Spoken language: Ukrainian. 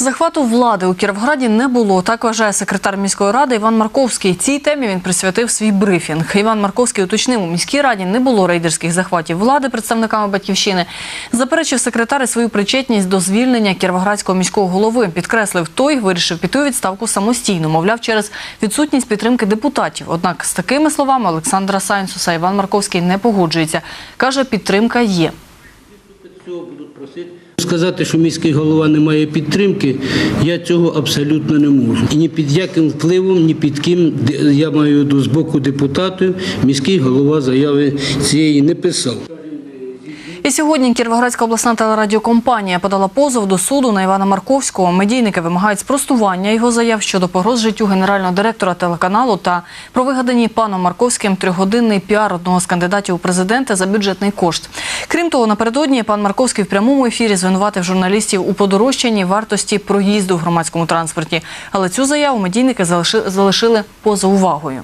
Захвату влади у Кіровграді не було. Так вважає секретар міської ради Іван Марковський. Цій темі він присвятив свій брифінг. Іван Марковський уточнив, у міській раді не було рейдерських захватів влади представниками батьківщини. Заперечив секретар і свою причетність до звільнення кіровоградського міського голови. Підкреслив, той вирішив піти у відставку самостійно, мовляв, через відсутність підтримки депутатів. Однак з такими словами Олександра Сайнсуса Іван Марковський не погоджується. каже, підтримка є. Сказати, що міський голова не має підтримки, я цього абсолютно не можу. І ні під яким впливом, ні під ким я маю з боку депутатів, міський голова заяви цієї не писав. І сьогодні Кіровоградська обласна телерадіокомпанія подала позов до суду на Івана Марковського. Медійники вимагають спростування його заяв щодо погроз життю генерального директора телеканалу та про вигадані паном Марковським трьохгодинний піар одного з кандидатів у президенти за бюджетний кошт. Крім того, напередодні пан Марковський в прямому ефірі звинуватив журналістів у подорожчанні вартості проїзду в громадському транспорті. Але цю заяву медійники залиши- залишили поза увагою.